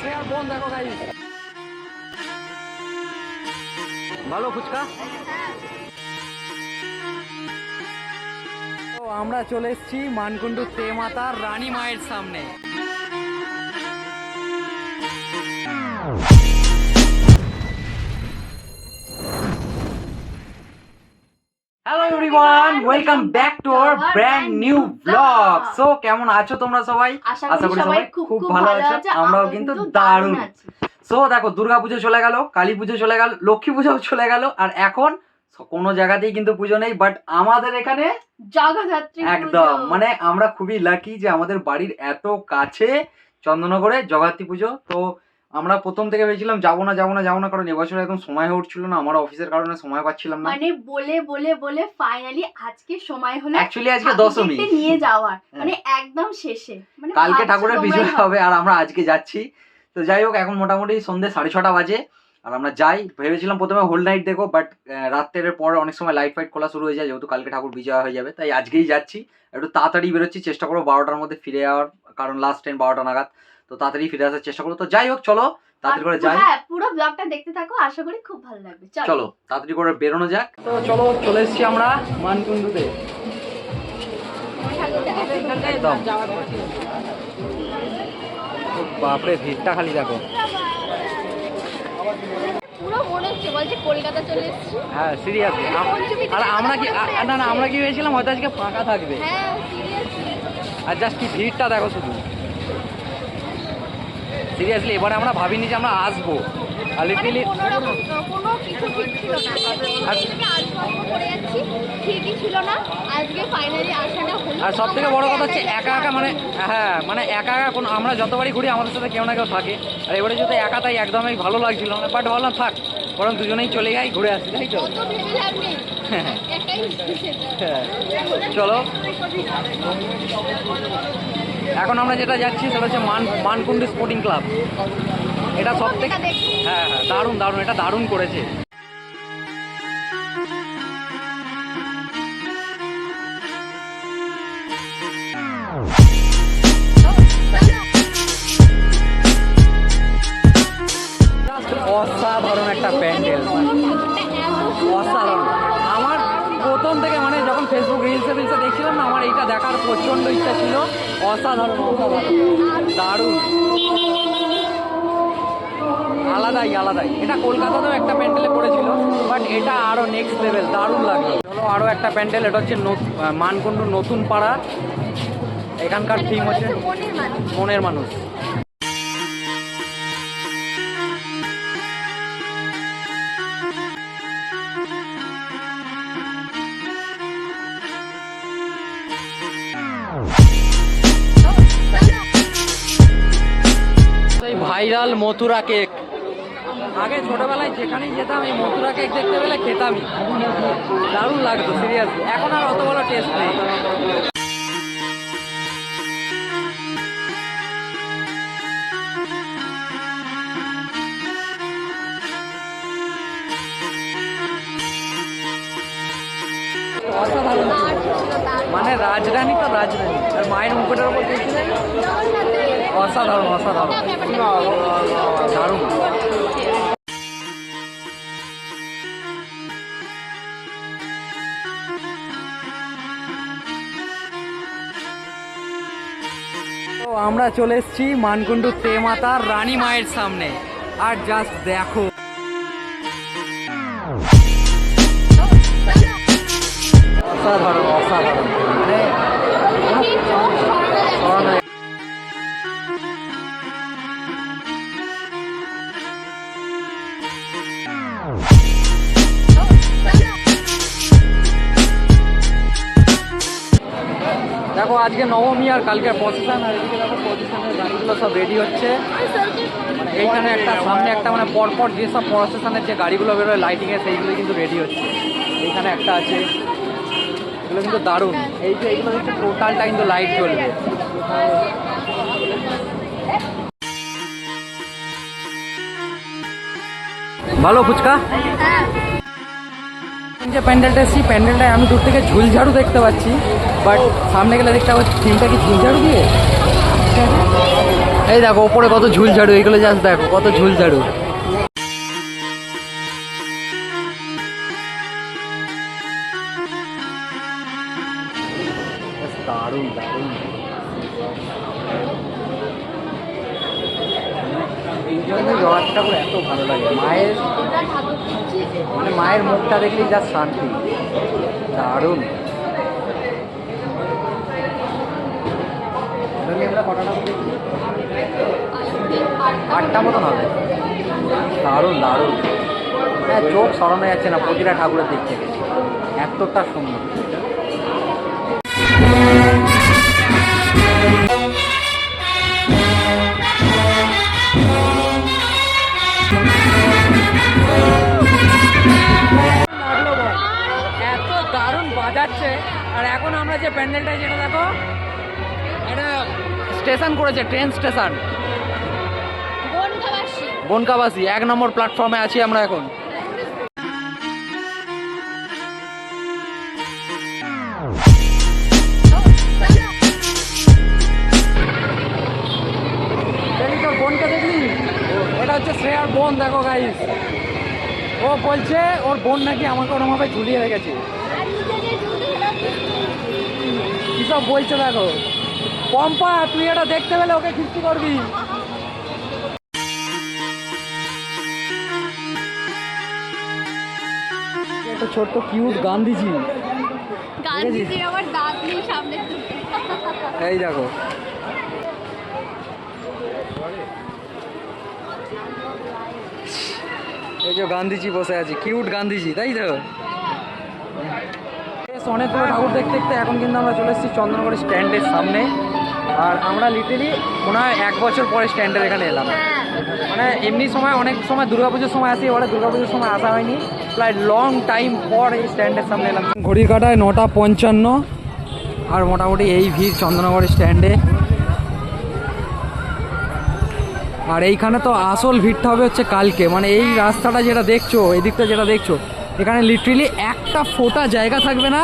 শ্রেয়ার বোন দেখো ভাই ভালো ফুচকা? আমরা চলে এসেছি মানকুণ্ডু তেমাতার রানী মায়ের সামনে। Everyone welcome back to our brand new blog so কেমন আছো তোমরা সবাই? আশা করি সবাই খুব ভালো আছে। আমরাও কিন্তু দারুণ। সো দেখো চলে গেল কালী পুজো চলে গেল লক্ষ্মী পুজো চলে গেল আর এখন কোনো জায়গাতেই কিন্তু পুজো নেই বাট আমাদের এখানে জগদ্ধাত্রী একদম মানে আমরা খুবই লাকি যে আমাদের বাড়ির এত কাছে চন্দননগরে জগদ্ধাত্রী পুজো। তো আমরা প্রথম থেকে ভেবেছিলাম যাব না যাব না যাব না কারণ এবছর একদম সময় হয়ে উঠছিল না আমার অফিসের কারণে সময় পাচ্ছিলাম না। মানে বলে বলে বলে ফাইনালি আজকে সময় হলো অ্যাকচুয়ালি আজকে দশমী। নিয়ে যাওয়ার হ্যাঁ। মানে একদম শেষে। মানে কালকে ঠাকুরের বিজয় হবে। আর আমরা আজকে যাচ্ছি। তো যাই হোক এখন মোটামুটি সন্ধ্যে সাড়ে ছটা বাজে আর আমরা যাই। ভেবেছিলাম প্রথমে হোল নাইট দেখো বাট রাত্রের পর অনেক সময় লাইট ফাইট খোলা শুরু হয়ে যায় যেহেতু কালকে ঠাকুর বিজয় হয়ে যাবে। তাই আজকেই যাচ্ছি। একটু তাড়াতাড়ি বেরোচ্ছি চেষ্টা করব বারোটার মধ্যে ফিরে যাওয়ার কারণ লাস্ট ট্রেন বারোটা নাগাদ। তো তাড়াতাড়ি ফিরে আসার চেষ্টা করব তো যাই হোক চলো তাড়াতাড়ি করে যাই। হ্যাঁ পুরো ব্লগটা দেখতে থাকো আশা করি খুব ভালো লাগবে। চলো। তাড়াতাড়ি করে বেরোনো যাক। তো চলো চলে এসেছি আমরা মানকুণ্ডুতে। বাপরে ভিড়টা খালি দেখো। মনে হ্যাঁ সিরিয়াসলি আর আমরা কি না না আমরা কি ভেবেছিলাম হয়তো আজকে ফাঁকা থাকবে। হ্যাঁ আর জাস্ট কি ভিড়টা দেখো শুধু। সিরিয়াসলি এবারে আমরা ভাবিনি যে আমরা আসব। আর লিটারলি কোনো কিছু ঠিক ছিল না। আর- থেকে আজ গল্প করে যাচ্ছি ঠিকই ছিল না। আজকে ফাইনালি আসাটা হলো। আর সব থেকে বড় কথা হচ্ছে একা একা মানে হ্যাঁ মানে একা একা কোনো আমরা যতবারই ঘুরি আমাদের সাথে কেউ না কেউ থাকে। আর এবারে যদি একা তাই একদমই ভালো লাগছিল না। বাট ভাবলাম থাক বরং দুজনেই চলে যাই ঘুরে আসি তাই তো? হ্যাঁ। হ্যাঁ। চলো। এখন আমরা যেটা যাচ্ছি সেটা হচ্ছে মান মানকুণ্ডু স্পোর্টিং ক্লাব। এটা সব থেকে হ্যাঁ হ্যাঁ দারুণ দারুণ এটা দারুণ করেছে। অসাধারণ একটা প্যান্ডেল। অসাধারণ। আমার প্রথম থেকে ফেসবুক রিলসে রিলসে দেখছিলাম না আমার এইটা দেখার প্রচণ্ড ইচ্ছা ছিল। অসাধারণ। অসাধারণ দারুণ। আলাদাই আলাদাই। এটা কলকাতাতেও একটা প্যান্ডেলে পড়েছিল বাট এটা আরও নেক্সট লেভেল দারুণ লাগল। চলো আরও একটা প্যান্ডেল এটা হচ্ছে মানকুণ্ডু নতুন পাড়া এখানকার থিম হচ্ছে মনের মানুষ। Viral Mathura cake. আগে ছোটবেলায় যেখানেই যেতাম, এই মথুরা কেক দেখতে পেলে খেতামই। দারুণ লাগতো সিরিয়াসলি এখন আর অত বড় টেস্ট নেই। মানে রাজরানী তো রাজরানী আর মায়ের মুকুটের উপর দেখছিলেন অসাধারণ অসাধারণ। আমরা চলে এসেছি মানকুণ্ডু তেমাতার রানী মায়ের সামনে। আর জাস্ট দেখো আজকে নবমী আর কালকে প্রসেশন আর এদিকে দেখো প্রসেশনের গাড়িগুলো সব রেডি হচ্ছে। মানে এইখানে একটা, সামনে একটা মানে পরপর যেসব প্রসেশনের যে গাড়িগুলো বেরোয় লাইটিংয়ে সেইগুলো কিন্তু রেডি হচ্ছে। এইখানে একটা আছে। এগুলো কিন্তু দারুণ। এই যে এইগুলো হচ্ছে টোটালটা কিন্তু লাইট জ্বলবে। ভালো ফুচকা? হ্যাঁ। যে প্যান্ডেলটা এসেছি প্যান্ডেলটায় আমি দূর থেকে ঝুলঝাড়ু দেখতে পাচ্ছি। বাট সামনে গেলে দেখতে পাচ্ছি থিমটা কি ঝুলঝাড়ু দিয়ে? এই দেখো, ওপরে কত ঝুলঝাড়ু, এগুলো জাস্ট দেখো, কত ঝুল এই জন্যই জগন্নাথ ঠাকুর এত ভালো লাগে। মায়ের মানে মায়ের মুখটা দেখলেই যা শান্তি। দারুণ। আটটা মতন হবে। দারুণ দারুণ। হ্যাঁ চোখ সরানো যাচ্ছে না, প্রতিটা ঠাকুরের দিক থেকে। এতটা সুন্দর। বাজাচ্ছে আর এখন আমরা যে প্যান্ডেলটা যেটা দেখো। এটা স্টেশন করেছে ট্রেন স্টেশন। বনকাবাসী এক নম্বর প্ল্যাটফর্মে আছি আমরা এখন। তোর বোনকে দেখলি? এটা হচ্ছে শ্রেয়ার বোন দেখো গাইস ও বলছে ওর বোন নাকি আমাকে ওরমভাবে ঝুলিয়ে রেখেছে। কি সব বলছে দেখো? পম্পা তুই এটা দেখতে পেলে ওকে খিস্তি করবি। একটা ছোট্ট কিউট গান্ধীজি। গান্ধীজির আমার দাঁত নেই সামনে এই দেখো। এই যে গান্ধীজি বসে আছে কিউট গান্ধীজি তাই তো? অনেকগুলো ঠাকুর দেখতে দেখতে। এখন কিন্তু আমরা চলে এসেছি চন্দনগড় স্ট্যান্ডের সামনে। আর আমরা লিটারি মনে হয় এক বছর পরে স্ট্যান্ডের এখানে এলাম। মানে এমনি সময়, অনেক সময় দুর্গাপুজোর সময় আসি, এবারে দুর্গাপুজোর সময় আসা হয়নি। প্রায় লং টাইম পর এই স্ট্যান্ডের সামনে এলাম। ঘড়ির কাটায় নটা পঞ্চান্ন, আর মোটামুটি এই ভিড় চন্দননগর স্ট্যান্ডে। আর এইখানে তো আসল ভিড়টা হবে হচ্ছে কালকে। মানে এই রাস্তাটা যেটা দেখছ, এদিকটা যেটা দেখছ এখানে লিটারেলি একটা ফোটা জায়গা থাকবে না।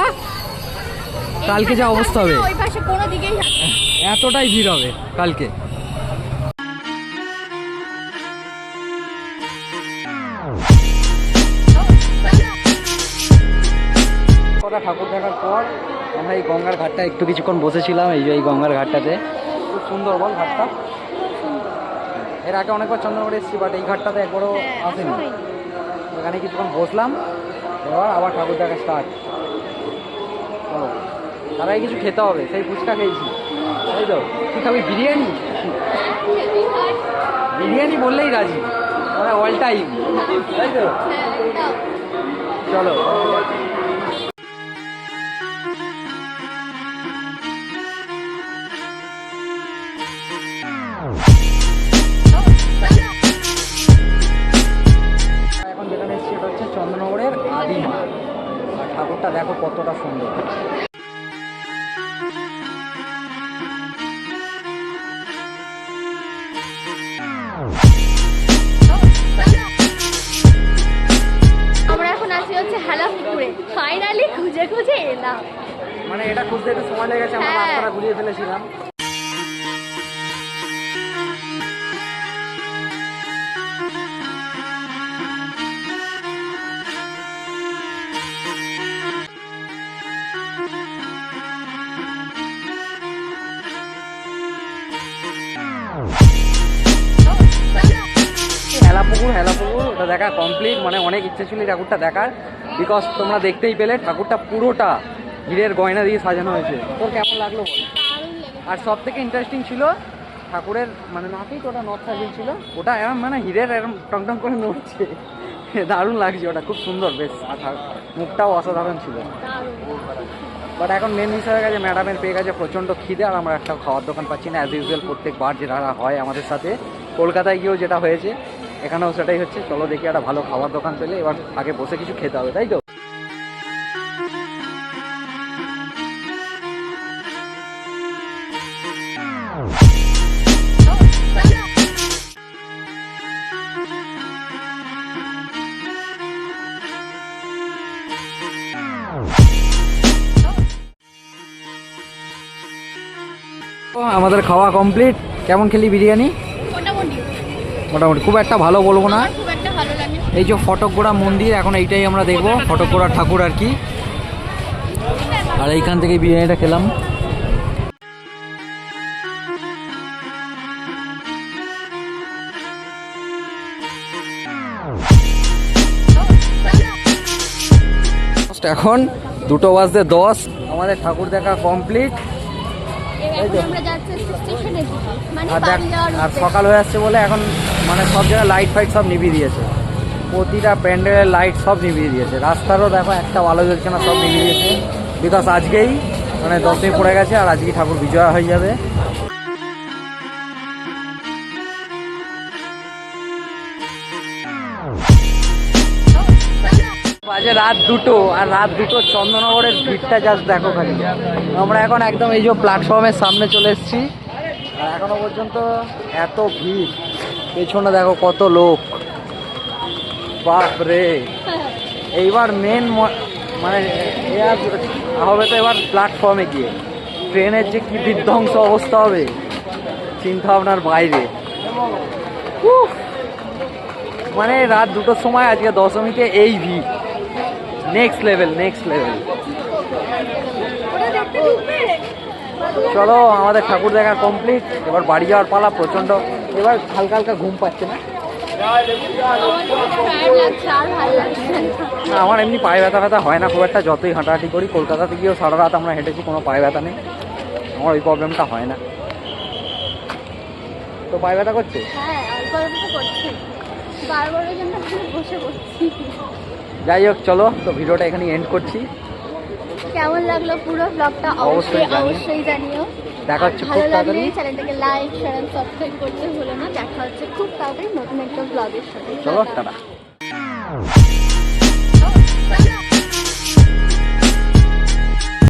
কালকে যা অবস্থা হবে। ওই পাশে কোনো দিকেই থাকবে না। এতটাই ভিড় হবে কালকে। কটা ঠাকুর দেখার পর আমরা এই গঙ্গার ঘাটটা একটু কিছুক্ষণ বসেছিলাম এই যে এই গঙ্গার ঘাটটাতে। খুব সুন্দর বল ঘাটটা। এর আগে অনেকবার চন্দ্রনগরে এসেছি বাট এই ঘাটটাতে একবারও হ্যাঁ, আসেনি। এখানে কিছুক্ষণ বসলাম। এবার আবার ঠাকুর দেখা স্টার্ট তারাই তার কিছু খেতে হবে সেই ফুচকা খেয়েছি। তাই তো কি খাবি বিরিয়ানি? বিরিয়ানি বললেই রাজি। মানে অল টাইম তাই তো? হ্যাঁ, চলো। হচ্ছে চন্দ্রনগরের আদিমা আর ঠাকুরটা দেখো কতটা সুন্দর। আমরা এখন আছি হচ্ছে হেলা ফাইনালি খুঁজে খুঁজে এলাম। মানে এটা খুঁজতে একটু সময় লেগেছে আমরা হ্যাঁ। রাস্তাটা ঘুরিয়ে ফেলেছিলাম। দেখা কমপ্লিট মানে অনেক ইচ্ছে ছিল ঠাকুরটা দেখার। বিকজ তোমরা দেখতেই পেলে, ঠাকুরটা পুরোটা হীরের গয়না দিয়ে সাজানো হয়েছে। তোর কেমন লাগল আর সব থেকে ইন্টারেস্টিং ছিল, ঠাকুরের মানে নাকেই তো ওটা নথ সাজিয়ে ছিল, ওটা এরম মানে হীরের এরম টং টং করে নড়ছে। দারুণ লাগছে ওটা, খুব সুন্দর, বেশ। মুখটাও অসাধারণ ছিল। বাট এখন মেন বিষয় হয়ে গেছে ম্যাডামের পেয়ে গেছে প্রচণ্ড খিদে, আর আমরা একটা খাওয়ার দোকান পাচ্ছি না অ্যাজ ইউজুয়াল প্রত্যেকবার যেটা হয় আমাদের সাথে। কলকাতায় গিয়েও যেটা হয়েছে। এখানেও সেটাই হচ্ছে। চলো দেখি, একটা ভালো খাবার দোকান পেলে এবার আগে বসে কিছু খেতে হবে, তাই তো? আমাদের খাওয়া কমপ্লিট কেমন খেলি বিরিয়ানি? মোটামুটি। খুব একটা ভালো বলব না। এই যে ফটকগোড়া মন্দির এখন এইটাই আমরা দেখব ফটকগোড়া ঠাকুর আর কি। আর এইখান থেকে বিরিয়ানিটা খেলাম। এখন দুটো বাজতে দশ। আমাদের ঠাকুর দেখা কমপ্লিট আর দেখ আর সকাল হয়ে আসছে বলে এখন মানে সব জায়গায় লাইট ফাইট সব নিভিয়ে দিয়েছে। প্রতিটা প্যান্ডেলের লাইট সব নিভিয়ে দিয়েছে। রাস্তারও দেখো একটা ভালো জ্বলছে না সব নিভিয়ে দিয়েছে। বিকজ আজকেই মানে দশই পড়ে গেছে আর আজকেই ঠাকুর বিজয়া হয়ে যাবে। বাজে রাত দুটো, আর রাত দুটো চন্দ্রনগরের ভিড়টা জাস্ট দেখো খালি। আমরা এখন একদম এই যে প্ল্যাটফর্মের সামনে চলে এসেছি। আর এখনও পর্যন্ত এত ভিড়। পেছনে দেখো কত লোক। বাপ রে। এইবার মেন মানে হবে তো এবার প্ল্যাটফর্মে গিয়ে। ট্রেনের যে কি বিধ্বংস অবস্থা হবে চিন্তা ভাবনার বাইরে! মানে রাত দুটোর সময় আজকে দশমীতে এই ভিড়। নেক্সট লেভেল নেক্সট লেভেল চলো আমাদের ঠাকুর দেখা কমপ্লিট এবার বাড়ি যাওয়ার পালা প্রচণ্ড এবার হালকা হালকা ঘুম পাচ্ছে না? আমার এমনি পায়ে ব্যথা ব্যথা হয় না খুব একটা যতই হাঁটাহাঁটি করি। কলকাতাতে গিয়েও সারা রাত আমরা হেঁটেছি কোনো পায়ে ব্যথা নেই। আমার ওই প্রবলেমটা হয় না। তো পায়ে ব্যথা করছে। যাই হোক চলো তো ভিডিওটা এখানে এন্ড করছি। কেমন লাগল পুরো ব্লগটা অবশ্যই অবশ্যই জানিও। দেখা হচ্ছে খুব লাগলে তাড়াতাড়ি। চ্যানেলটাকে লাইক শেয়ার সাবস্ক্রাইব করতে ভুলো না। দেখা হচ্ছে খুব তাড়াতাড়ি নতুন একটা ব্লগের সাথে। চলো। টাটা।